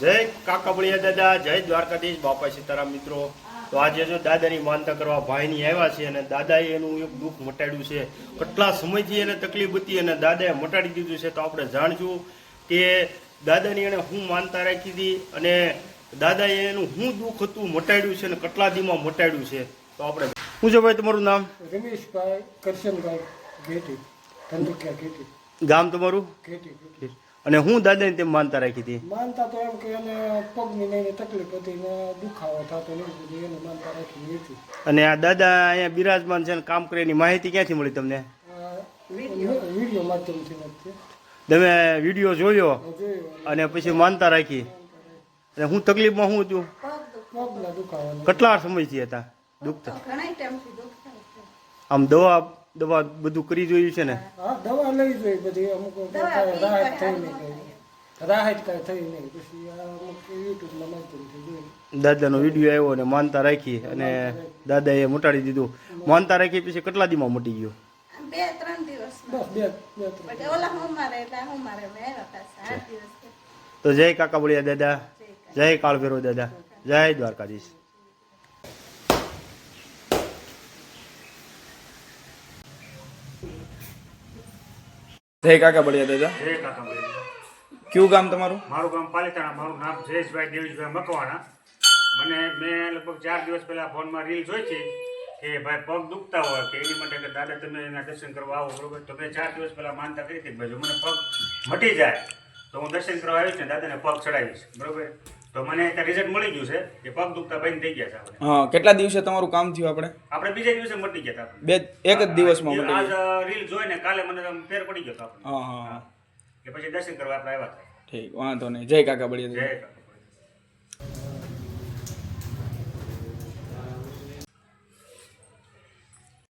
જય કાકબળિયા દાદા જય દ્વારકાધીશ બાપા સીતારામ મિત્રો. તો આજે જો દાદાની માનતા કરવા ભાઈની આવ્યા છે અને દાદાએ એનું એક દુઃખ મટાડ્યું છે. કેટલા સમયથી એને તકલીફ હતી અને દાદાએ મટાડી દીધું છે તો આપણે જાણશું કે દાદાની એને શું માનતા રાખી હતી અને દાદાએ એનું શું દુઃખ હતું મટાડ્યું છે અને કેટલા દીમાં મટાડ્યું છે. તો આપણે શું છે ભાઈ તમારું નામ? રમેશભાઈ કરશનભાઈ ધંધુકિયા ગામ તમારું? ઘેટી અને હું દાદાને તેમ માનતા રાખી હતી. માનતા તો એમ કે એને પગની નહીં તકલીફ હતી ને દુખાવો થતો નહીં બધું એને માનતા રાખી હતી. અને આ દાદા અહીંયા બિરાજમાન છે ને કામ કરે એની માહિતી ક્યાંથી મળી તમને? વીડિયો માધ્યમથી તમે વીડિયો જોયો અને પછી માનતા રાખી. અને હું તકલીફમાં શું હતું કેટલા સમયથી હતા? દુખતા. દુઃખ થાય આમ દવા દવા બધું કરી જોયું છે ને? હા દવા લઈ જોઈ બધી અમુક રાહત થઈ નહીં રાહત કાંઈ થઈ નહીં. પછી અમુક યુટ્યુબના માધ્યમથી જોયું. દાદાનો વીડિયો આવ્યો અને માનતા રાખી અને દાદાએ મોટાડી દીધું. માનતા રાખી પછી કેટલા દીમાં મટી ગયો? બે ત્રણ દિવસ. બસ બે બે ત્રણ ઓલા હું મારે એટલે હું મારે મેં આવ્યા પાછા દિવસ. તો જય કાકા બળિયા દાદા. જય કાળભેરો દાદા. જય દ્વારકાધીશ. જય કાકા બળિયા દાદા. જય કાકાભાઈ કયું ગામ તમારું? મારું ગામ પાલિતાણા મારું નામ જયેશભાઈ દેવીશભાઈ મકવાણા. મને મેં લગભગ ચાર દિવસ પહેલા ફોનમાં રીલ જોઈ હતી કે ભાઈ પગ દુખતા હોય કે એની માટે કે દાદા તમે એના દર્શન કરવા આવો બરોબર? તો મેં ચાર દિવસ પહેલા માનતા કરી હતી ભાઈ જો મને પગ મટી જાય તો હું દર્શન કરવા આવીશ ને દાદાને પગ ચડાવીશ બરોબર? તો મને ત્યાં રિઝલ્ટ મળી ગયું છે. કે પગ દુખતા બંધ થઈ ગયા છે આપણે. હા કેટલા દિવસે તમારું કામ થયું આપણે? આપણે બીજા દિવસે મટી ગયા હતા બે એક જ દિવસમાં મળી આજ રીલ જોઈને કાલે મને ફેર પડી ગયો હતો હા હા કે પછી દર્શન કરવા આપણે આવ્યા હતા. ઠીક વાંધો નહીં. જય કાકા બળિયા. જય કાકા.